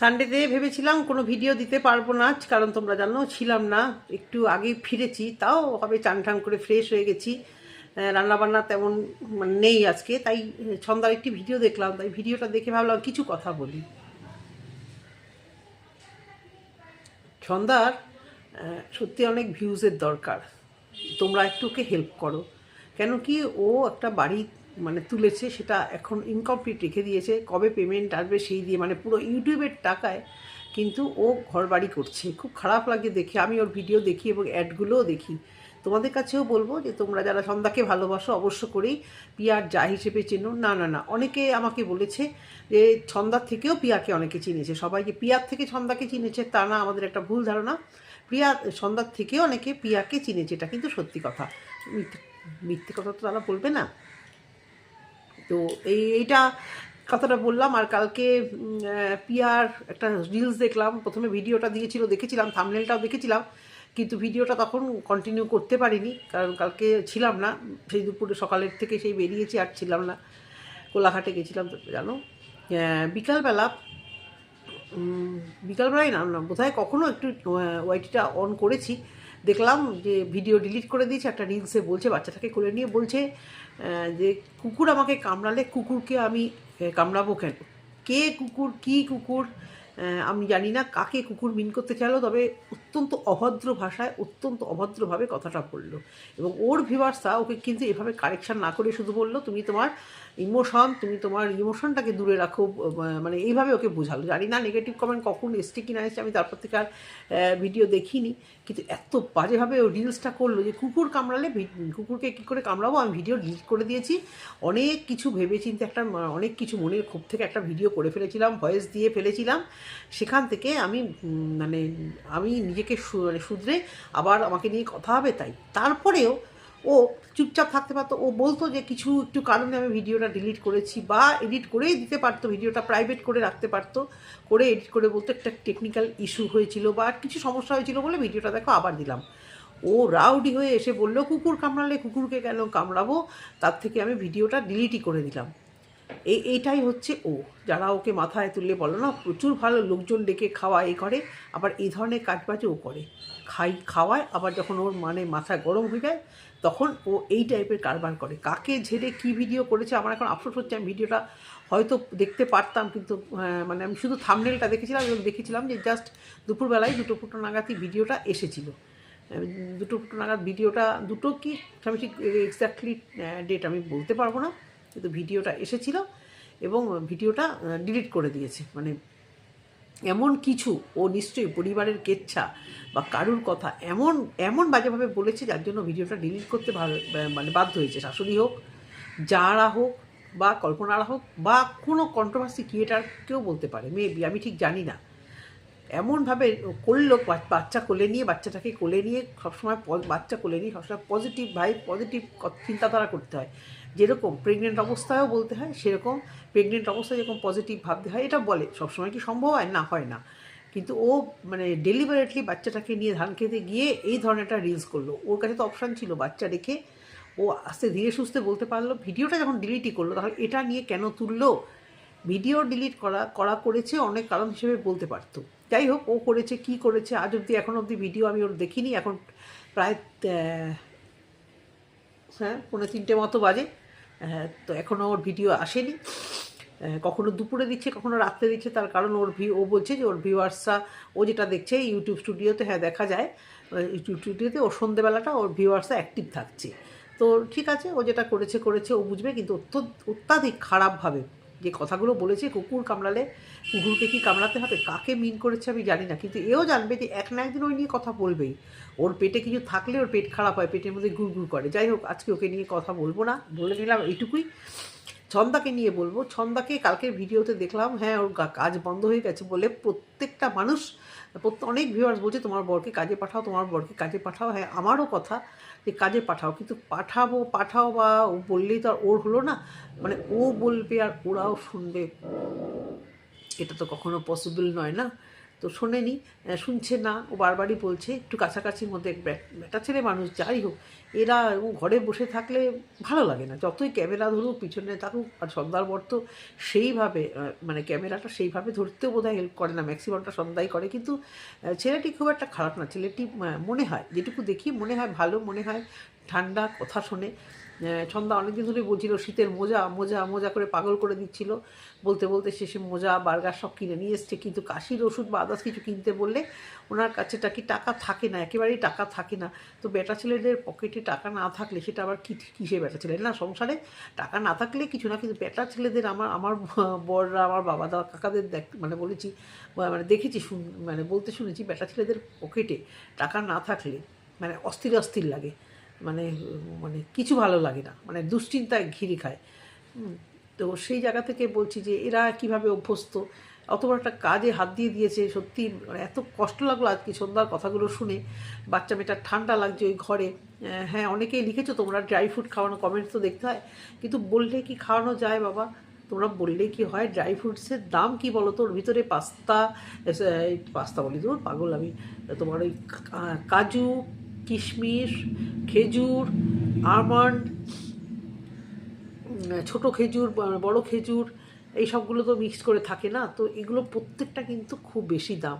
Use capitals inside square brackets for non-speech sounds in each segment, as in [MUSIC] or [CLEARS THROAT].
সানডেতে ভেবেছিলাম কোনো ভিডিও দিতে পারব না, কারণ তোমরা জানো ছিলাম না, একটু আগে ফিরেছি, তাও হবে চান ঠান করে ফ্রেশ হয়ে গেছি। রান্নাবান্না তেমন মানে নেই আজকে, তাই ছন্দার একটি ভিডিও দেখলাম, তাই ভিডিওটা দেখে ভাবলাম কিছু কথা বলি। ছন্দার সত্যি অনেক ভিউজের দরকার, তোমরা একটু ওকে হেল্প করো, কেন কি ও একটা বাড়ি মানে তুলেছে, সেটা এখন ইনকমপ্লিট রেখে দিয়েছে। কবে পেমেন্ট আসবে সেই দিয়ে মানে পুরো ইউটিউবের টাকায় কিন্তু ও ঘর বাড়ি করছে। খুব খারাপ লাগে দেখে। আমি ওর ভিডিও দেখি এবং অ্যাডগুলোও দেখি। তোমাদের কাছেও বলব যে, তোমরা যারা সন্ধ্যাকে ভালোবাসো, অবশ্য করেই পিয়ার যা হিসেবে চেনো। না না না, অনেকে আমাকে বলেছে যে ছন্দার থেকেও পিয়াকে অনেকে চিনেছে। সবাই যে পিয়ার থেকে ছন্দাকে চিনেছে, তা না, আমাদের একটা ভুল ধারণা। প্রিয়া সন্ধ্যার থেকেও অনেকে পিয়াকে চিনেছে, এটা কিন্তু সত্যি কথা। মিথ্যে কথা তো তারা বলবে না। তো এই, এইটা কথাটা বললাম, আর কালকে পিয়ার একটা রিলস দেখলাম, প্রথমে ভিডিওটা দিয়েছিল, দেখেছিলাম থামনেলটাও দেখেছিলাম, কিন্তু ভিডিওটা তখন কন্টিনিউ করতে পারিনি, কারণ কালকে ছিলাম না, সেই দুপুরে সকালের থেকে সেই বেরিয়েছি, আর ছিলাম না, কোলাঘাটে গেছিলাম জানো? বিকালবেলা বিকালবেলায় না না, বোধহয় কখনও একটু ওয়াইটিটা অন করেছি দেখলাম যে ভিডিও ডিলিট করে দিয়েছে, একটা রিলসে বলছে, বাচ্চাটাকে কোলে নিয়ে বলছে যে কুকুর আমাকে কামড়ালে কুকুরকে আমি কামড়াবো কেন? কে কুকুর, কি কুকুর আমি জানি না, কাকে কুকুর মিন করতে চাইলো, তবে অত্যন্ত অভদ্র ভাষায় অত্যন্ত অভদ্রভাবে কথাটা বলল। এবং ওর ভিভার্সা ওকে কিন্তু এভাবে কারেকশান না করে শুধু বলল, তুমি তোমার ইমোশন তুমি তোমার ইমোশনটাকে দূরে রাখো। মানে এইভাবে ওকে বোঝালো। জানি না নেগেটিভ কমেন্ট কখন এসছে কি না এসছে, আমি তারপর থেকে আর ভিডিও দেখিনি। কিন্তু এত বাজেভাবে ও রিলসটা করল যে কুকুর কামড়ালে কুকুরকে কী করে কামড়াবো? আমি ভিডিও ডিলিট করে দিয়েছি। অনেক কিছু ভেবেচিন্তে একটা, অনেক কিছু মনের ক্ষোভ থেকে একটা ভিডিও করে ফেলেছিলাম ভয়েস দিয়ে ফেলেছিলাম। সেখান থেকে আমি মানে আমি নিজেকে মানে শুধরে আবার আমাকে নিয়ে কথা হবে তাই। তারপরেও ও চুপচাপ থাকতে পারতো। ও বলতো যে কিছু একটু কারণে আমি ভিডিওটা ডিলিট করেছি বা এডিট করেই দিতে পারতো, ভিডিওটা প্রাইভেট করে রাখতে পারতো। করে এডিট করে বলতো একটা টেকনিক্যাল ইস্যু হয়েছিল বা কিছু সমস্যা হয়েছিল বলে ভিডিওটা দেখো আবার দিলাম। ও রাউডি হয়ে এসে বলল, কুকুর কামড়ালে কুকুরকে কেন কামড়াবো? তার থেকে আমি ভিডিওটা ডিলিটই করে দিলাম। এই এইটাই হচ্ছে ও। যারা ওকে মাথায় তুললে বলো, না, প্রচুর ভালো লোকজন ডেকে খাওয়া এ করে। আবার এই ধরনের কাজবাজও ও করে। খাই, খাওয়ায়, আবার যখন ওর মানে মাথা গরম হয়ে যায়, তখন ও এই টাইপের কারবার করে। কাকে ঝেড়ে কি ভিডিও করেছে, আমার এখন আফসোস হচ্ছে, আমি ভিডিওটা হয়তো দেখতে পারতাম, কিন্তু মানে আমি শুধু থামনেলটা দেখেছিলাম এবং দেখেছিলাম যে জাস্ট দুপুরবেলায় দুটো ফুটো নাগাদই ভিডিওটা এসেছিল। দুটো ফুটো নাগাদ ভিডিওটা, দুটো কি, আমি ঠিক এক্স্যাক্টলি ডেট আমি বলতে পারব না। কিন্তু ভিডিওটা এসেছিল এবং ভিডিওটা ডিলিট করে দিয়েছে। মানে এমন কিছু, ও নিশ্চয়ই পরিবারের কেচ্ছা বা কারুর কথা, এমন এমন বাজেভাবে বলেছে যার জন্য ভিডিওটা ডিলিট করতে মানে বাধ্য হয়েছে। শাশুড়ি হোক, যারা হোক, বা কল্পনারা হোক, বা কোনো কন্ট্রোভার্সি ক্রিয়েটার কেউ বলতে পারে। মেবি আমি ঠিক জানি না। এমনভাবে করল বাচ্চা কোলে নিয়ে, বাচ্চাটাকে কোলে নিয়ে সবসময় বাচ্চা কোলে নিয়ে সবসময় পজিটিভ ভাই পজিটিভ চিন্তাধারা করতে হয়। যেরকম প্রেগনেন্ট অবস্থায়ও বলতে হয়, সেরকম প্রেগনেন্ট অবস্থায় যেরকম পজিটিভ ভাবতে হয়, এটা বলে। সবসময় কি সম্ভব হয়? না হয় না। কিন্তু ও মানে ডেলিভারেটলি বাচ্চাটাকে নিয়ে ধান খেতে গিয়ে এই ধরনের একটা রিলস করল। ওর কাছে তো অপশান ছিল বাচ্চা রেখে। ও আস্তে ধীরে সুস্থে বলতে পারল ভিডিওটা যখন ডিলিটই করল, তাহলে এটা নিয়ে কেন তুললো? ভিডিও ডিলিট করা করা করেছে অনেক কারণ হিসেবে বলতে পারতো। যাই হোক, ও করেছে, কি করেছে, আজ অবধি এখন অবধি ভিডিও আমি ওর দেখিনি। এখন প্রায় হ্যাঁ পৌনে তিনটে মতো বাজে। তো এখনও ওর ভিডিও আসেনি। কখনো দুপুরে দিচ্ছে, কখনো রাত্রে দিচ্ছে, তার কারণ ওর ভি ও বলছে যে ওর ভিউয়ার্সরা ও যেটা দেখছে ইউটিউব স্টুডিওতে হ্যাঁ দেখা যায়। ইউটিউব স্টুডিওতে ওর সন্ধেবেলাটা ওর ভিউয়ার্সরা অ্যাক্টিভ থাকছে। তো ঠিক আছে, ও যেটা করেছে করেছে, ও বুঝবে, কিন্তু অত্যন্ত অত্যাধিক খারাপভাবে যে কথাগুলো বলেছে কুকুর কামড়ালে কুকুরকে কি কামড়াতে হবে, কাকে মিন করেছে আমি জানি না, কিন্তু এও জানবে যে এক না একদিন ওই নিয়ে কথা বলবেই। ওর পেটে কিছু থাকলে ওর পেট খারাপ হয়, পেটের মধ্যে গুড়গুড় করে। যাই হোক, আজকে ওকে নিয়ে কথা বলব না, বলে নিলাম এইটুকুই। ছন্দাকে নিয়ে বলব, ছন্দাকে কালকের ভিডিওতে দেখলাম হ্যাঁ ওর কাজ বন্ধ হয়ে গেছে বলে প্রত্যেকটা মানুষ অনেক ভিউয়ার্স বলছে, তোমার বরকে কাজে পাঠাও, তোমার বরকে কাজে পাঠাও। হ্যাঁ আমারও কথা। যে কাজে পাঠাও, কিন্তু পাঠাবো, পাঠাও বা ও বললেই তো আর ওর হলো না। মানে ও বলবে আর ওরাও শুনবে। এটা তো কখনো পসিবল নয় না? তো শোনেনি শুনছে না, ও বারবারই বলছে, একটু কাছাকাছির মধ্যে বে- বেটা ছেলে মানুষ, যাই হোক। এরা ঘরে বসে থাকলে ভালো লাগে না। যতই ক্যামেরা ধরুক, পিছনে থাকুক, আর সন্ধ্যার তো সেইভাবে মানে ক্যামেরাটা সেইভাবে ধরতেও বোধহয় হেল্প করে না। ম্যাক্সিমামটা সন্ধ্যাই করে। কিন্তু ছেলেটি খুব একটা খারাপ না। ছেলেটি মনে হয়, যেটুকু দেখি, মনে হয় ভালো, মনে হয় ঠান্ডা, কথা শোনে। সন্ধ্যা অনেকদিন ধরে বলছিল, শীতের মোজা মোজা মোজা করে পাগল করে দিচ্ছিল। বলতে বলতে শেষে মোজা, বার্গার সব কিনে নিয়ে এসছে। কিন্তু কাশির ওষুধ বা আদার্স কিছু কিনতে বললে ওনার কাছে টাকি টাকা থাকে না, একেবারেই টাকা থাকে না। তো বেটা ছেলেদের পকেটে টাকা না থাকলে সেটা আবার কি কিসে বেটা ছেলে? না, সংসারে টাকা না থাকলে কিছু না, কিন্তু বেটা ছেলেদের আমার আমার বড়রা আমার বাবা দাদা কাকাদের দেখ মানে বলেছি মানে দেখেছি শুন মানে বলতে শুনেছি, বেটা ছেলেদের পকেটে টাকা না থাকলে মানে অস্থির অস্থির লাগে। মানে মানে কিছু ভালো লাগে না। মানে দুশ্চিন্তায় ঘিরে খায়। তো সেই জায়গা থেকে বলছি যে, এরা কীভাবে অভ্যস্ত? অত বড় একটা কাজে হাত দিয়ে দিয়েছে, সত্যি মানে এত কষ্ট লাগল আজকে সন্ধ্যার কথাগুলো শুনে। বাচ্চা মেয়েটার ঠান্ডা লাগছে ওই ঘরে। হ্যাঁ অনেকেই লিখেছো তোমরা, ড্রাই ফ্রুট খাওয়ানো কমেন্টস তো দেখতে হয়। কিন্তু বললে কি খাওয়ানো যায় বাবা? তোমরা বললেই কি হয়, ড্রাই ফ্রুটসের দাম কি বলো তো ওর ভিতরে পাস্তা পাস্তা বলি তো, পাগল আমি। তোমার ওই কাজু কিশমিশ, খেজুর আমন্ড ছোট খেজুর বড় খেজুর, এই সবগুলো তো মিক্স করে থাকে না, তো এগুলো প্রত্যেকটা কিন্তু খুব বেশি দাম।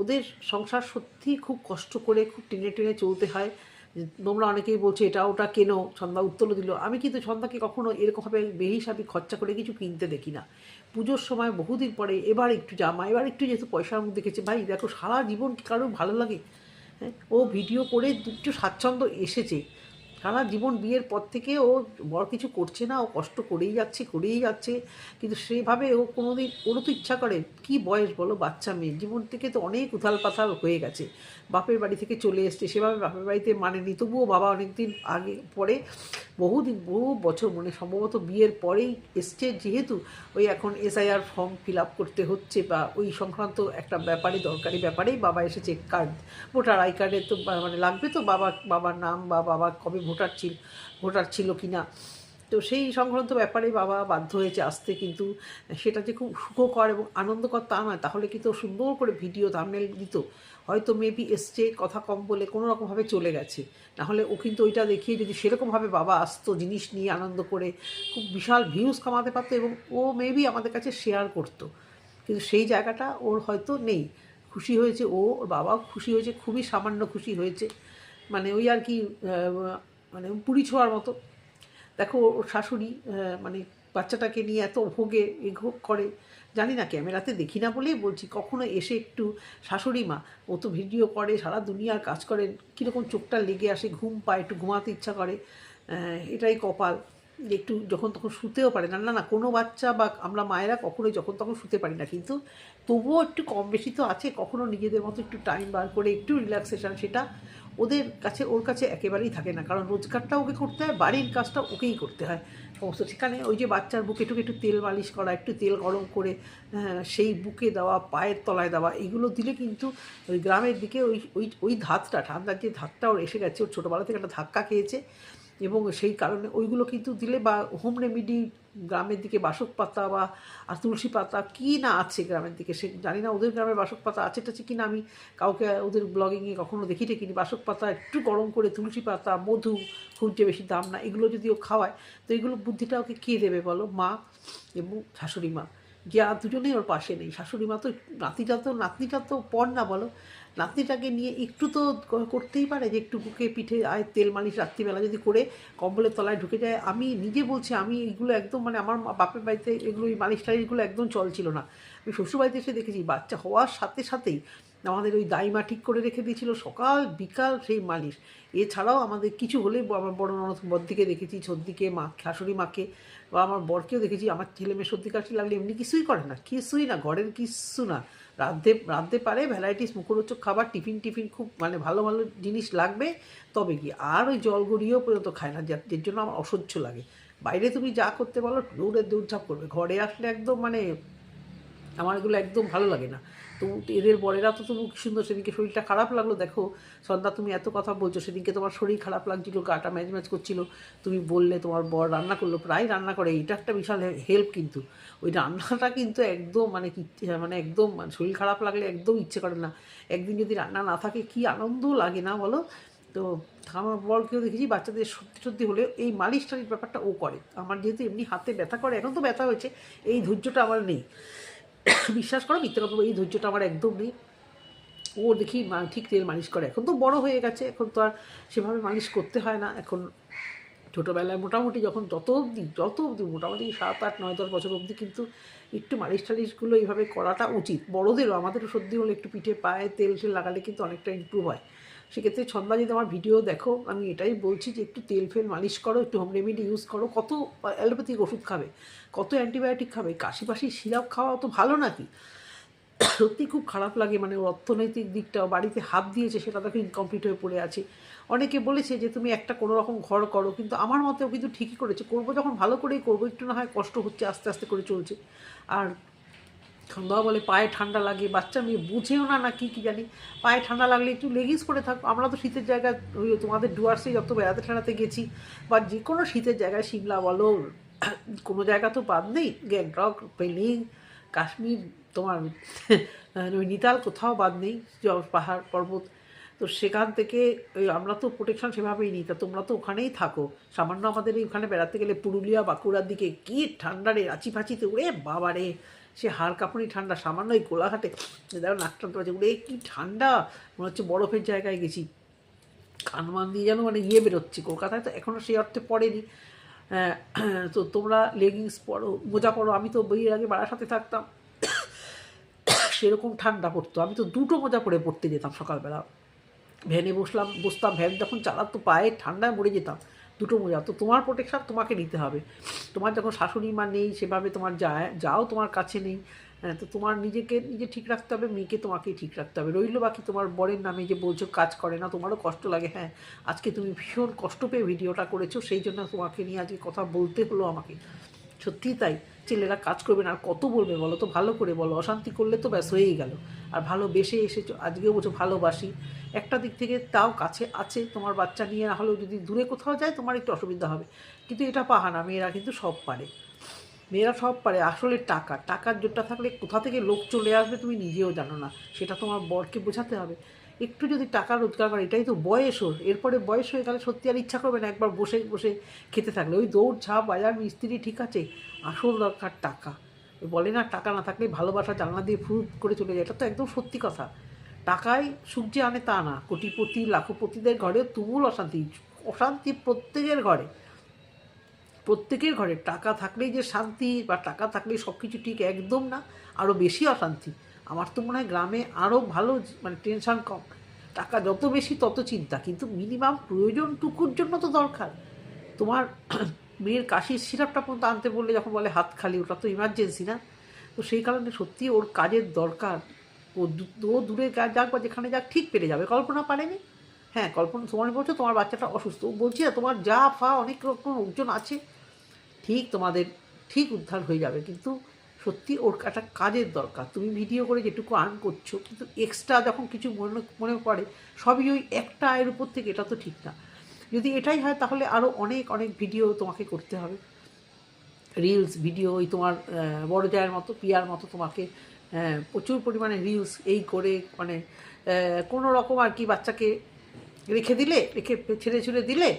ওদের সংসার সত্যিই খুব কষ্ট করে, খুব টেনে টেনে চলতে হয়। তোমরা অনেকেই বলছো, এটা ওটা কেনো? সন্ধ্যা উত্তরও দিল। আমি কিন্তু সন্ধ্যাকে কখনো এরকমভাবে বেহিসাবি খরচা করে কিছু কিনতে দেখি না। পুজোর সময় বহুদিন পরে এবার একটু জামা, এবার একটু যেহেতু পয়সার মুখ দেখেছে, ভাই, দেখো সারা জীবন কারোর ভালো লাগে? হ্যাঁ ও ভিডিও করে একটু স্বাচ্ছন্দ্য এসেছে। সারা জীবন বিয়ের পর থেকে ও বড় কিছু করছে না, ও কষ্ট করেই যাচ্ছে করেই যাচ্ছে। কিন্তু সেভাবে ও কোনো দিন ওরও তো ইচ্ছা করে, কি বয়স বলো, বাচ্চা মেয়ে, জীবন থেকে তো অনেক উথাল পাথাল হয়ে গেছে। বাপের বাড়ি থেকে চলে এসছে, সেভাবে বাপের বাড়িতে মানেনি। তবুও বাবা অনেকদিন আগে, পরে বহুদিন, বহু বছর মানে সম্ভবত বিয়ের পরেই এসছে। যেহেতু ওই এখন এসআইআর ফর্ম ফিল আপ করতে হচ্ছে বা ওই সংক্রান্ত একটা ব্যাপারে, দরকারি ব্যাপারেই বাবা এসেছে, কার্ড, ভোটার আই কার্ডে তো মানে লাগবে তো বাবা, বাবার নাম বা বাবা কবে ভোটার ছিল ভোটার ছিল কি না তো সেই সংক্রান্ত ব্যাপারে বাবা বাধ্য হয়েছে আসতে, কিন্তু সেটা যে খুব সুখকর এবং আনন্দকর তা নয়। তাহলে কিন্তু সুন্দর করে ভিডিও থামনেল দিত। হয়তো মেবি এসছে, কথা কম বলে কোনো রকমভাবে চলে গেছে। নাহলে ও কিন্তু ওইটা দেখিয়ে যদি সেরকমভাবে বাবা আসতো, জিনিস নিয়ে আনন্দ করে, খুব বিশাল ভিউজ কামাতে পারতো এবং ও মেবি আমাদের কাছে শেয়ার করতো। কিন্তু সেই জায়গাটা ওর হয়তো নেই। খুশি হয়েছে ও, ওর বাবাও খুশি হয়েছে, খুবই সামান্য খুশি হয়েছে। মানে ওই আর কি পুরী ছোঁয়ার মতো। দেখো, ওর শাশুড়ি মানে বাচ্চাটাকে নিয়ে এত ভোগে এ এঘোগ করে, জানি না ক্যামেরাতে দেখি না বলেই বলছি, কখনো এসে একটু, শাশুড়ি মা, ও তো ভিডিও করে, সারা দুনিয়ার কাজ করে কীরকম চোখটা লেগে আসে, ঘুম পায়, একটু ঘুমাতে ইচ্ছা করে। এটাই কপাল। একটু যখন তখন শুতেও পারে না। না না, কোনো বাচ্চা বা আমরা মায়েরা কখনোই যখন তখন শুতে পারি না। কিন্তু তবুও একটু কম বেশি তো আছে। কখনো নিজেদের মতো একটু টাইম বার করে, একটু রিল্যাক্সেশন সেটা ওদের কাছে ওর কাছে একেবারেই থাকে না। কারণ রোজগারটা ওকে করতে হয় বাড়ির কাজটা ওকেই করতে হয়। সমস্ত সেখানে ওই যে বাচ্চার বুকে টুকে একটু তেল মালিশ করা একটু তেল গরম করে হ্যাঁ, সেই বুকে দেওয়া পায়ের তলায় দেওয়া এগুলো দিলে কিন্তু ওই গ্রামের দিকে ওই ওই ওই ধাতটা ঠান্ডার যে ধাতটা ওর এসে গেছে ওর ছোটোবেলা থেকে একটা ধাক্কা খেয়েছে। এবং সেই কারণে ওইগুলো কিন্তু দিলে বা হোম রেমিডি গ্রামের দিকে বাসক পাতা বা আর তুলসী পাতা কী না আছে গ্রামের দিকে সে জানি না ওদের গ্রামের বাসক পাতা আছে টাছে কি না আমি কাউকে ওদের ব্লগিংয়ে কখনো দেখি টেকিনি বাসক পাতা একটু গরম করে তুলসী পাতা, মধু খুব যে বেশি দাম না, এগুলো যদি ও খাওয়ায়, তো এগুলো বুদ্ধিটা ওকে কে দেবে বলো? মা এবং শাশুড়ি মা। যে আর দুজনেই ওর পাশে নেই। শাশুড়ি মা তো নাতিটা তো, নাতনিটা তো পর না বলো। নাতনিটাকে নিয়ে একটু তো করতেই পারে যে একটু বুকে পিঠে আয়, তেল মালিশ রাত্রিবেলা যদি করে কম্বলের তলায় ঢুকে যায়। আমি নিজে বলছি, আমি এগুলো একদম মানে আমার বাপের বাড়িতে এগুলো এই মালিশ টালিশগুলো একদম চল ছিল না। আমি শ্বশুরবাড়িতে এসে দেখেছি, বাচ্চা হওয়ার সাথে সাথেই আমাদের ওই দাইমা ঠিক করে রেখে দিয়েছিল, সকাল, বিকাল সেই মালিশ। এছাড়াও আমাদের কিছু হলে আমার বড় ননদ বদ্দিকে দেখেছি সর্দিকে মা, শাশুড়ি মাকে, বা আমার বরকেও দেখেছি। আমার ছেলে মেয়ে সর্দি কাশি লাগলে এমনি কিছুই করে না, কিছুই না, ঘরের কিছু না। রাঁধতে রাঁধতে পারে, ভ্যারাইটিস, মুখরোচক খাবার, টিফিন টিফিন খুব মানে ভালো ভালো জিনিস লাগবে, তবে কি আর ওই জল গড়িয়েও পর্যন্ত খায় না, যার জন্য আমার অসহ্য লাগে। বাইরে তুমি যা করতে বলো দৌড়ে দৌড়ঝাঁপ করবে। ঘরে আসলে একদম মানে আমার এগুলো একদম ভালো লাগে না। তো এদের বরেরা তো তবু সুন্দর সেদিনকে শরীরটা খারাপ লাগল। দেখো, সন্ধ্যা তুমি এত কথা বলছো, সেদিনকে তোমার শরীর খারাপ লাগছিল, গাটা ম্যাচ ম্যাচ করছিল। তুমি বললে তোমার বর রান্না করল, প্রায় রান্না করে। এটা একটা বিশাল হেল্প কিন্তু। ওই রান্নাটা কিন্তু একদম মানে কি মানে একদম মানে শরীর খারাপ লাগলে একদম ইচ্ছে করে না। একদিন যদি রান্না না থাকে, কি আনন্দ লাগে না বলো? তো আমার বরকেও দেখেছি, বাচ্চাদের সত্যি সত্যি হলে এই মালিশ ব্যাপারটা ও করে। আমার যেহেতু এমনি হাতে ব্যথা করে, এখন তো ব্যথা হয়েছে, এই ধৈর্যটা আমার নেই। [COUGHS] বিশ্বাস করো, মিথ্যে কথা এই ধৈর্যটা আমার একদম নেই। ও দেখি ঠিক তেল মালিশ করে। এখন তো বড় হয়ে গেছে, এখন তো আর সেভাবে মালিশ করতে হয় না। এখন ছোটোবেলায় মোটামুটি যখন যত অবধি যত অবধি, মোটামুটি সাত আট, নয়, দশ বছর অবধি কিন্তু একটু মালিশ টালিশগুলো এইভাবে করাটা উচিত। বড়োদেরও, আমাদেরও সর্দি হলে একটু পিঠে পায়ে তেল টেল লাগালে কিন্তু অনেকটা ইম্প্রুভ হয়। সেক্ষেত্রে ছন্দা যদি আমার ভিডিও দেখো, আমি এটাই বলছি যে একটু তেল ফেল মালিশ করো, একটু হোম রেমেডি ইউজ করো। কত অ্যালোপ্যাথিক ওষুধ খাবে, কত অ্যান্টিবায়োটিক খাবে কাশি পাশি সিরাপ খাওয়া তো ভালো নাকি? সত্যি খুব খারাপ লাগে মানে ওর অর্থনৈতিক দিকটা বাড়িতে হাত দিয়েছে, সেটা দেখো ইনকমপ্লিট হয়ে পড়ে আছে। অনেকে বলেছে যে তুমি একটা কোনো রকম ঘর করো, কিন্তু আমার মতেও কিন্তু ঠিকই করেছে। করব যখন ভালো করেই করব, একটু না হয় কষ্ট হচ্ছে, আস্তে আস্তে করে চলছে। আর ঠান্ডা বলে পায়ে ঠান্ডা লাগে বাচ্চা মেয়ে বুঝেও না না কি, কী জানি। পায়ে ঠান্ডা লাগলে একটু লেগিস করে থাকো। আমরা তো শীতের জায়গায় তোমাদের ডুয়ার্সে যত বেড়াতে ঠেড়াতে গেছি, বা যে কোনো শীতের জায়গায় সিমলা বলো, [CLEARS THROAT] কোনো জায়গা তো বাদ নেই। গ্যাংটক পেলিং কাশ্মীর, তোমার নৈনিতাল কোথাও বাদ নেই পাহাড়, পর্বত। তো সেখান থেকে, ওই আমরা তো প্রোটেকশন সেভাবেই নিই। তা তোমরা তো ওখানেই থাকো। সামান্য আমাদের এই ওখানে বেড়াতে গেলে পুরুলিয়া, বাঁকুড়ার দিকে কী ঠান্ডা রে রাঁচি ফাঁচিতে উড়ে বাবা রে সে হাড় কাঁপুনি ঠান্ডা সামান্য ওই গোলাঘাটে দেখো নাক পারছে উড়ে কি ঠান্ডা মনে হচ্ছে বরফের জায়গায় গেছি। কানমান দিয়ে যেন মানে ইয়ে বেরোচ্ছে। কলকাতায় তো এখনও সেই অর্থে পড়েনি। আহ, তো তোমরা লেগিংস পরো মোজা পরো আমি তো বইয়ের আগে বাড়ার সাথে থাকতাম। সেরকম ঠান্ডা পড়তো। আমি তো দুটো মোজা পরে পড়তে যেতাম সকালবেলা। ভ্যানে বসলাম বসতাম ভ্যান যখন চালাতো পায়ে ঠান্ডায় মরে যেতাম। দুটো মোজা তো তোমার প্রোটেকশন তোমাকে নিতে হবে। তোমার যখন শাশুড়ি মা নেই, সেভাবে তোমার যায়, যাও তোমার কাছে নেই। হ্যাঁ তো তোমার নিজেকে, নিজে ঠিক রাখতে হবে, মেয়েকে তোমাকেই ঠিক রাখতে হবে। রইল বাকি তোমার বরের নামে যে বলছো, কাজ করে না। তোমারও কষ্ট লাগে। হ্যাঁ আজকে তুমি ভীষণ কষ্ট পেয়ে ভিডিওটা করেছ, সেই জন্য তোমাকে নিয়ে আজকে কথা বলতে হলো আমাকে। সত্যিই তাই। ছেলেরা কাজ করবে না, আর কত বলবে বলো তো? ভালো করে বলো। অশান্তি করলে তো ব্যাস হয়েই গেল। আর ভালোবেসে এসেছ, আজকেও বলছো ভালোবাসি। একটা দিক থেকে তাও কাছে আছে, তোমার বাচ্চা নিয়ে না হলেও যদি দূরে কোথাও যায় তোমার একটু অসুবিধা হবে। কিন্তু এটা পাহানা মেয়েরা কিন্তু সব পারে। মেয়েরা সব পারে, আসলে টাকা। টাকার জোরটা থাকলে কোথা থেকে লোক চলে আসবে তুমি নিজেও জানো না। সেটা তোমার বরকে বোঝাতে হবে। একটু যদি টাকা রোজগার করে, এটাই তো বয়স ওর। এরপরে বয়স হয়ে গেলে সত্যি আর ইচ্ছা করবে না একবার বসে বসে খেতে থাকলে। ওই দৌড়, ঝাঁপ, বাজার, মিস্ত্রি ঠিক আছে, আসল দরকার টাকা। বলে না, টাকা না থাকলে ভালোবাসা জানলা দিয়ে ফুট করে চলে যায়, এটা তো একদম সত্যি কথা। টাকায় সুখ যে আনে তা না। কোটিপতি, লাখপতিদের ঘরে তুমুল অশান্তি। অশান্তি প্রত্যেকের ঘরে। প্রত্যেকের ঘরে। টাকা থাকলেই যে শান্তি বা টাকা থাকলেই সব কিছু ঠিক একদম না আরও বেশি অশান্তি। আমার তো মনে হয় গ্রামে আরও ভালো মানে টেনশান কম। টাকা যত বেশি তত চিন্তা। কিন্তু মিনিমাম প্রয়োজনটুকুর জন্য তো দরকার। তোমার [CLEARS THROAT] মেয়ের কাশির সিরাপটা পর্যন্ত আনতে বললে যখন বলে হাত খালি, ওটা তো ইমার্জেন্সি না? তো সেই কারণে সত্যি ওর কাজের দরকার। ও ও দূরে যাক বা যেখানে যাক ঠিক পেরে যাবে। কল্পনা পারেনি? হ্যাঁ কল্পনা তোমার বলছো তোমার বাচ্চাটা অসুস্থ। বলছি না তোমার যা ফা, অনেক রকম লোকজন আছে, ঠিক তোমাদের, ঠিক উদ্ধার হয়ে যাবে। কিন্তু সত্যি ওর একটা কাজের দরকার। তুমি ভিডিও করে যেটুকু আর্ন করছ, কিন্তু এক্সট্রা যখন কিছু মনে মনে পড়ে, সবই ওই একটা আয়ের উপর থেকে, এটা তো ঠিক না। যদি এটাই হয়, তাহলে আরও অনেক অনেক ভিডিও তোমাকে করতে হবে। রিলস ভিডিও ওই তোমার বড় জায়ের মতো, পিয়ার মতো তোমাকে আহ, প্রচুর পরিমাণে রিলস এই করে মানে কোনো রকম আর কি বাচ্চাকে রেখে দিলে রেখে ছেড়ে ছুড়ে দিলে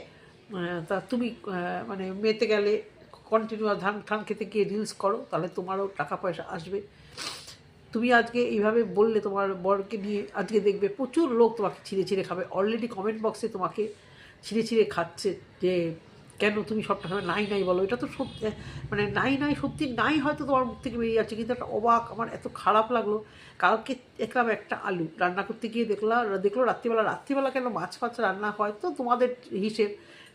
তা তুমি মানে মেতে গেলে কন্টিনিউ ধান ঠান খেতে গিয়ে রিলস করো তাহলে তোমারও টাকা পয়সা আসবে। তুমি আজকে এইভাবে বললে তোমার বরকে নিয়ে আজকে দেখবে প্রচুর লোক তোমাকে ছিঁড়ে ছিঁড়ে খাবে। অলরেডি কমেন্ট বক্সে তোমাকে ছিঁড়ে ছিঁড়ে খাচ্ছে যে কেন তুমি সবটা সময় নাই নাই বলো? এটা তো সত্যি মানে নাই নাই সত্যি নাই হয়তো তোমার মুখ থেকে বেরিয়ে যাচ্ছে, কিন্তু একটা অবাক, আমার এত খারাপ লাগল। কালকে দেখলাম একটা আলু, রান্না করতে গিয়ে দেখলাম দেখল রাত্রিবেলা রাত্রিবেলা কেন মাছ ফাছ রান্না হয় তো তোমাদের হিসেব,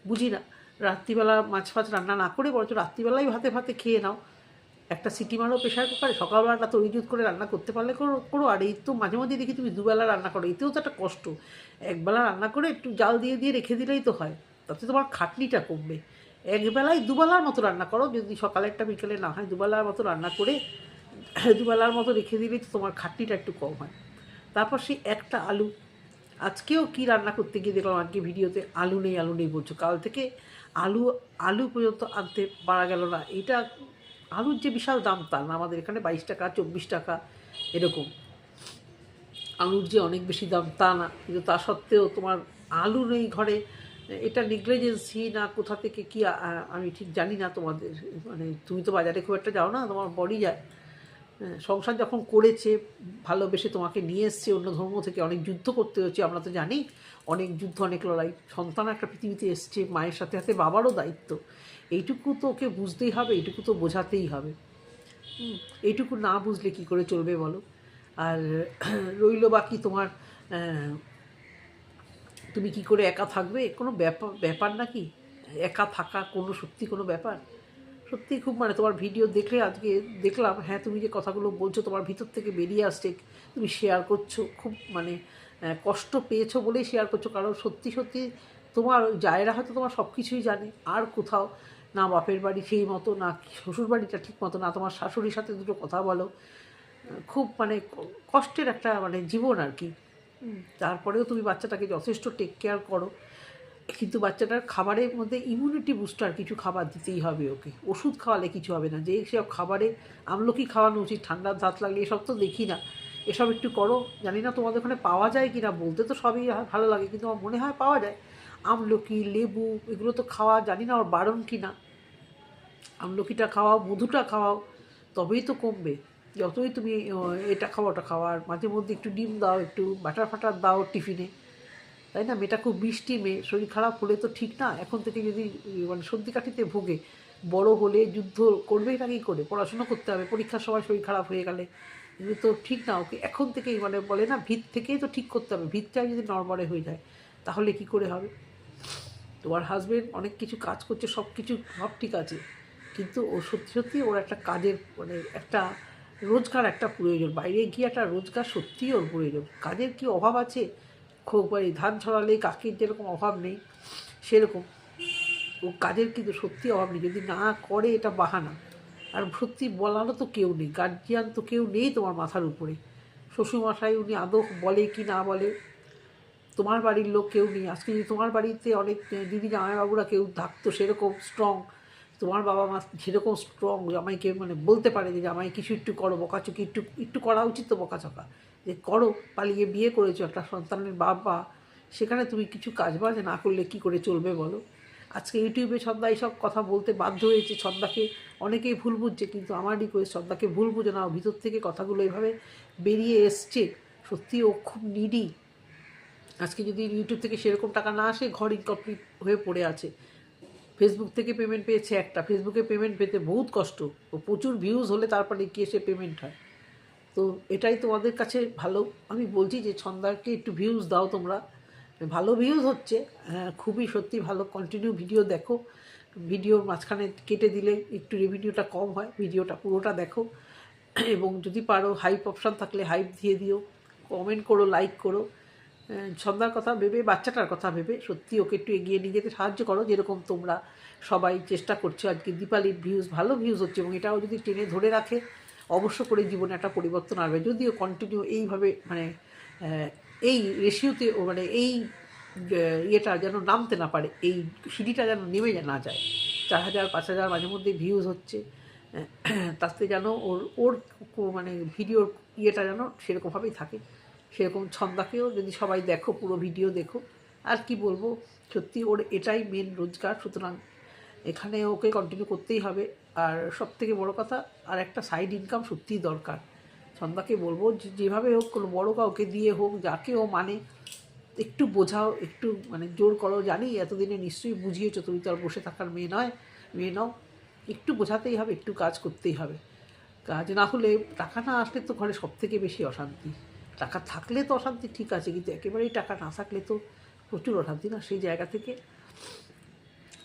বুঝি না। রাত্রিবেলা মাছ ফাছ রান্না না করে বরঞ্চ রাত্রিবেলাই ভাতে ভাতে খেয়ে নাও। একটা সিটি মারো প্রেশার কুকারে, সকালবেলাটা তো তৈরিজুত করে রান্না করতে পারলে করো করো। আর এই তো মাঝে মাঝে দেখি তুমি দুবেলা রান্না করো, এতেও তো একটা কষ্ট। একবেলা রান্না করে একটু জাল দিয়ে দিয়ে রেখে দিলেই তো হয়। তাতে তোমার খাটনিটা কমবে। একবেলায় দুবেলার মতো রান্না করো, যদি সকালে একটা, বিকেলে না হয়, দুবেলার মতো রান্না করে, দুবেলার মতো রেখে দিলেই তো তোমার খাটনিটা একটু কম হয়। তারপর সেই একটা আলু। আজকেও কি রান্না করতে গিয়ে দেখলাম, আজকে ভিডিওতে আলু নেই আলু নেই বলছো। কাল থেকে আলু আলু পর্যন্ত আনতে পারা গেল না। এটা আলুর যে বিশাল দাম তা না। আমাদের এখানে বাইশ টাকা, চব্বিশ টাকা, এরকম। আলুর যে অনেক বেশি দাম, তা না। কিন্তু তা সত্ত্বেও তোমার আলু নেই ঘরে এটা নেগলিজেন্সি না কোথা থেকে কি আমি ঠিক জানি না তোমাদের। মানে তুমি তো বাজারে খুব একটা যাও না তোমার বডি যায়। হ্যাঁ, সংসার যখন করেছে ভালোবেসে তোমাকে নিয়ে এসছে অন্য ধর্ম থেকে অনেক যুদ্ধ করতে হচ্ছে আমরা তো জানি অনেক যুদ্ধ অনেক লড়াই। সন্তান একটা পৃথিবীতে এসছে মায়ের সাথে সাথে বাবারও দায়িত্ব। এইটুকু তো ওকে বুঝতেই হবে এইটুকু তো বোঝাতেই হবে। এইটুকু না বুঝলে কি করে চলবে বলো? আর রইল বাকি তোমার তুমি কি করে একা থাকবে? কোনো ব্যাপার ব্যাপার নাকি? একা থাকা কোনো সত্যি কোনো ব্যাপার? সত্যি খুব মানে তোমার ভিডিও দেখলে আজকে দেখলাম হ্যাঁ তুমি যে কথাগুলো বলছো, তোমার ভিতর থেকে বেরিয়ে আসছে, তুমি শেয়ার করছ, খুব মানে কষ্ট পেয়েছ বলেই শেয়ার করছ। কারণ সত্যি সত্যি তোমার জায়রা হয়তো তোমার সব কিছুই জানে। আর কোথাও না বাপের বাড়ি সেই মতো, না শ্বশুর বাড়িটা ঠিক মতো, না তোমার শাশুড়ির সাথে দুটো কথা বলো। খুব মানে কষ্টের একটা মানে জীবন আর কি। তারপরেও তুমি বাচ্চাটাকে যথেষ্ট টেক কেয়ার করো। কিন্তু বাচ্চাটার খাবারের মধ্যে ইমিউনিটি বুস্টার কিছু খাবার দিতেই হবে ওকে। ওষুধ খাওয়ালে কিছু হবে না। যে সব খাবারে আমলকি খাওয়ানো উচিত ঠান্ডার ধাত লাগলে এসব তো দেখি না। এসব একটু করো। জানি না তোমাদের ওখানে পাওয়া যায় কি না বলতে তো সবই ভালো লাগে, কিন্তু আমার মনে হয় পাওয়া যায়। আমলকি, লেবু, এগুলো তো খাওয়া, জানি না ওর বারণ কি না আমলকিটা খাওয়াও, মধুটা খাওয়াও, তবেই তো কমবে। যতই তুমি এটা খাওয়া ওটা খাওয়া আর মাঝে মধ্যে একটু ডিম দাও, একটু বাটার ফাটার দাও টিফিনে। তাই না? মেয়েটা খুব মিষ্টি মেয়ে, শরীর খারাপ হলে তো ঠিক না। এখন থেকে যদি মানে সর্দি কাঠিতে ভোগে, বড় হলে যুদ্ধ করবেই না কি করে? পড়াশোনা করতে হবে, পরীক্ষার সময় শরীর খারাপ হয়ে গেলে। কিন্তু তো ঠিক না, ওকে এখন থেকেই মানে বলে না, ভিত থেকেই তো ঠিক করতে হবে। ভিতটা যদি নড়বড়ে হয়ে যায়, তাহলে কি করে হবে? তোমার হাজবেন্ড অনেক কিছু কাজ করছে সব কিছু সব ঠিক আছে। কিন্তু ও সত্যি সত্যি ওর একটা কাজের মানে একটা রোজগার একটা প্রয়োজন। বাইরে গিয়ে একটা রোজগার সত্যিই ওর প্রয়োজন। কাজের কি অভাব আছে? খুব বাড়ি ধান ছড়ালে কাকির যেরকম অভাব নেই, সেরকম। ও কাজের কিন্তু সত্যি অভাব নেই। যদি না করে এটা বাহানা। আর সত্যি বলারও তো কেউ নেই। গার্জিয়ান তো কেউ নেই তোমার মাথার উপরে। শ্বশুরমশাই উনি আদৌ বলে কি না বলে? তোমার বাড়ির লোক কেউ নেই। আজকে যদি তোমার বাড়িতে অনেক দিদি জামাইবাবুরা কেউ থাকতো সেরকম স্ট্রং তোমার বাবা মা সেরকম স্ট্রং জামাইকে মানে বলতে পারে যে জামাই কিছু একটু করো, বকাচকি একটু একটু করা উচিত তো বকাচকা। যে, করো, পালিয়ে বিয়ে করেছ, একটা সন্তানের বাবা, সেখানে তুমি কিছু কাজ বাজ না করলে কি করে চলবে বলো? আজকে ইউটিউবে ছন্দা এইসব কথা বলতে বাধ্য হয়েছে, ছন্দাকে অনেকেই ভুল বুঝছে, কিন্তু আমার রিকোয়েস্ট ছন্দাকে ভুল বুঝে না। ভিতর থেকে কথাগুলো এভাবে বেরিয়ে এসছে। সত্যি ও খুব নিডি আজকে যদি ইউটিউব থেকে সেরকম টাকা না আসে, ঘর ইনকমপ্লিট হয়ে পড়ে আছে। ফেসবুক থেকে পেমেন্ট পেয়েছে একটা। ফেসবুকে পেমেন্ট পেতে বহুত কষ্ট। ও প্রচুর ভিউজ হলে তারপরে গিয়ে সে পেমেন্ট হয়? তো এটাই তোমাদের কাছে ভালো। আমি বলছি যে ছন্দাকে একটু ভিউজ দাও তোমরা। ভালো ভিউজ হচ্ছে। হ্যাঁ খুবই সত্যি ভালো। কন্টিনিউ ভিডিও দেখো। ভিডিওর মাঝখানে কেটে দিলে একটু রেভিনিউটা কম হয়। ভিডিওটা পুরোটা দেখো। এবং যদি পারো হাইপ অপশান থাকলে হাইপ দিয়ে দিও। কমেন্ট করো লাইক করো। আহ, ছন্দার কথা ভেবে বাচ্চাটার কথা ভেবে সত্যি ওকে একটু এগিয়ে নিয়ে যেতে সাহায্য করো যেরকম তোমরা সবাই চেষ্টা করছ। আজকে দীপালির ভিউজ ভালো ভিউজ হচ্ছে এবং এটাও যদি টেনে ধরে রাখে অবশ্য করে জীবনে একটা পরিবর্তন আসবে। যদিও কন্টিনিউ এইভাবে মানে এই রেশিওতে ও মানে এই ইয়েটা যেন নামতে না পারে এই সিঁড়িটা যেন নেমে না যায়। চার হাজার পাঁচ হাজার মাঝে মধ্যে ভিউজ হচ্ছে তাতে যেন ওর ওর মানে ভিডিওর ইয়েটা যেন সেরকমভাবেই থাকে। সেরকম ছন্দাকেও যদি সবাই দেখো, পুরো ভিডিও দেখো, আর কি বলব? সত্যি ওর এটাই মেন রোজগার। সুতরাং এখানে ওকে কন্টিনিউ করতেই হবে। আর সব থেকে বড়ো কথা, আর একটা সাইড ইনকাম সত্যিই দরকার। ছন্দাকে বলব যেভাবে হোক, কোনো বড়ো কাউকে দিয়ে হোক, যাকে ও মানে একটু বোঝাও, একটু মানে জোর করো, জানি এতদিনে নিশ্চয়ই বুঝিয়েছো তুমি তো আর বসে থাকার মেয়ে নয়, মেয়ে নাও। একটু বোঝাতেই হবে, একটু কাজ করতেই হবে। কাজ না হলে টাকা না আসলে তো ঘরে সব থেকে বেশি অশান্তি। টাকা থাকলে তো অশান্তি, ঠিক আছে, কিন্তু একেবারেই টাকা না থাকলে তো প্রচুর অশান্তি না? সেই জায়গা থেকে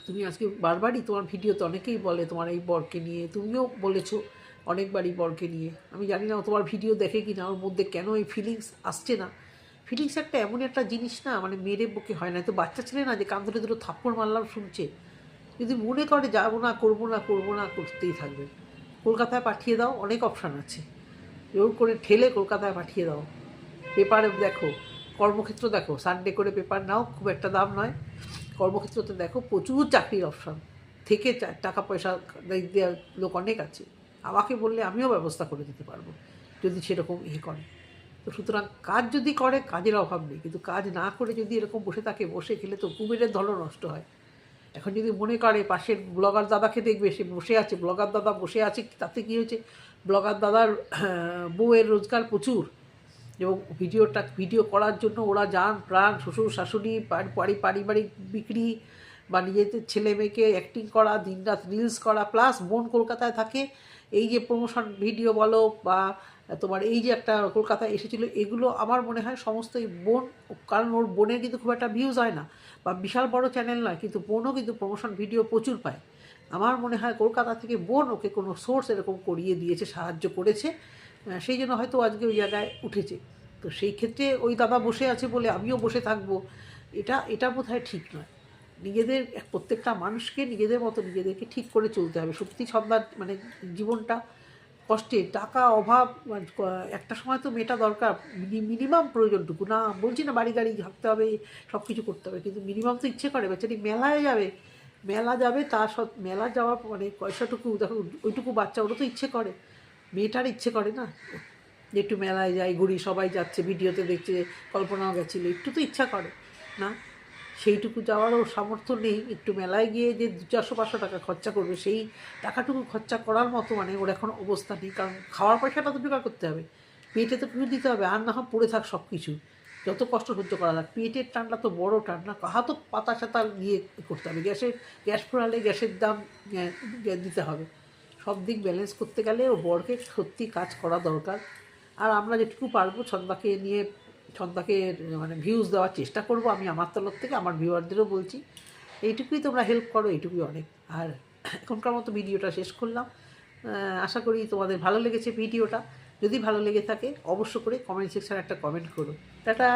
তুমি আজকে বারবারই তোমার ভিডিওতে অনেকেই বলে তোমার এই বরকে নিয়ে, তুমিও বলেছ অনেকবারই বরকে নিয়ে। আমি জানি না তোমার ভিডিও দেখে কি না ওর মধ্যে কেন এই ফিলিংস আসছে না? ফিলিংস একটা এমন একটা জিনিস না মানে মেরে বুকে হয় না। তো বাচ্চা ছেলে না যে কান ধরে দুটো থাপ্পড় মারলাম শুনছে। যদি মনে করে যাব না, করব না করব না, করতেই থাকবে। কলকাতায় পাঠিয়ে দাও, অনেক অপশান আছে। জোর করে ঠেলে কলকাতায় পাঠিয়ে দাও। পেপারে দেখো, কর্মক্ষেত্র দেখো সানডে করে পেপার নাও, খুব একটা দাম নয়। কর্মক্ষেত্রতে দেখো প্রচুর চাকরির অপশন থেকে টাকা পয়সা দেওয়ার লোক অনেক আছে। আমাকে বললে আমিও ব্যবস্থা করে দিতে পারব, যদি সেরকম ই করে। তো সুতরাং কাজ যদি করে, কাজের অভাব নেই। কিন্তু কাজ না করে যদি এরকম বসে থাকে, বসে খেলে তো কুমিরের ধরো নষ্ট হয়। এখন যদি মনে করে পাশের ব্লগার দাদাকে দেখবে, সে বসে আছে, ব্লগার দাদা বসে আছে, তাতে কী হয়েছে? ব্লগার দাদার বউয়ের রোজগার প্রচুর। এবং ভিডিওটা, ভিডিও করার জন্য ওরা যান, প্রাণ, শ্বশুর, শাশুড়ি বাড়ি, পারিবারিক বিক্রি, বা নিজেদের ছেলে মেয়েকে অ্যাক্টিং করা, দিনরাত রিলস করা প্লাস বোন কলকাতায় থাকে, এই যে প্রমোশন ভিডিও বলো, বা তোমার এই যে একটা কলকাতায় এসেছিল, এগুলো আমার মনে হয় সমস্ত এই বোন, কারণ ওর বোনের কিন্তু খুব একটা ভিউজ হয় না, বা বিশাল বড় চ্যানেল নয়, কিন্তু বোনও কিন্তু প্রমোশন ভিডিও প্রচুর পায়। আমার মনে হয় কলকাতা থেকে বোন ওকে কোনো সোর্স এরকম করিয়ে দিয়েছে, সাহায্য করেছে সেই জন্য হয়তো আজকে ওই জায়গায় উঠেছে। তো সেই ক্ষেত্রে ওই দাদা বসে আছে বলে আমিও বসে থাকব। এটা এটা বোধ হয় ঠিক নয়। নিজেদের প্রত্যেকটা মানুষকে নিজেদের মতো নিজেদেরকে ঠিক করে চলতে হবে। সত্যি সন্ধ্যার মানে জীবনটা কষ্টে, টাকা অভাব মানে একটা সময় তো মেয়েটা দরকার। মিনিমাম প্রয়োজনটুকু। না, বলছি না বাড়ি গাড়ি থাকতে হবে সব কিছু করতে হবে। কিন্তু মিনিমাম তো ইচ্ছে করে, বেচারি মেলায় যাবে। মেলা যাবে তা সব মেলা যাওয়া মানে পয়সাটুকু দেখো ওইটুকু বাচ্চা, ওরও তো ইচ্ছে করে। মেয়েটার ইচ্ছে করে না? একটু মেলায় যাই, ঘুরি, সবাই যাচ্ছে, ভিডিওতে দেখছে, কল্পনাও গেছিল, একটু তো ইচ্ছা করে, না? সেইটুকু যাওয়ারও সামর্থ্য নেই, একটু মেলায় গিয়ে যে দু চারশো, পাঁচশো টাকা খরচা করবে, সেই টাকাটুকু খরচা করার মতো মানে ওর এখন অবস্থা নেই, কারণ খাওয়ার পয়সাটা তো জোগাড় করতে হবে, পেটে তো পুজো দিতে হবে, আর না হয় পড়ে থাক সব কিছু যত কষ্ট সহ্য করা যাক, পেটের টানটা তো বড় টান না, কাহা তো পাতা চাতা নিয়ে করতে হবে গ্যাসের গ্যাস ফোড়ালে গ্যাসের দাম দিতে হবে। সব দিক ব্যালেন্স করতে গেলে ও বরকে সত্যি কাজ করা দরকার। আর আমরা যেটুকু পারব ছন্দাকে নিয়ে, ছন্দাকে মানে ভিউজ দেওয়ার চেষ্টা করব আমি আমার তরফ থেকে, আমার ভিউয়ারদেরও বলছি। এইটুকুই তোমরা হেল্প করো, এইটুকুই অনেক। আর এখনকার মতো ভিডিওটা শেষ করলাম। আশা করি তোমাদের ভালো লেগেছে ভিডিওটা। যদি ভালো লেগে থাকে, অবশ্য করে কমেন্ট সেকশানে একটা কমেন্ট করো। টাটা!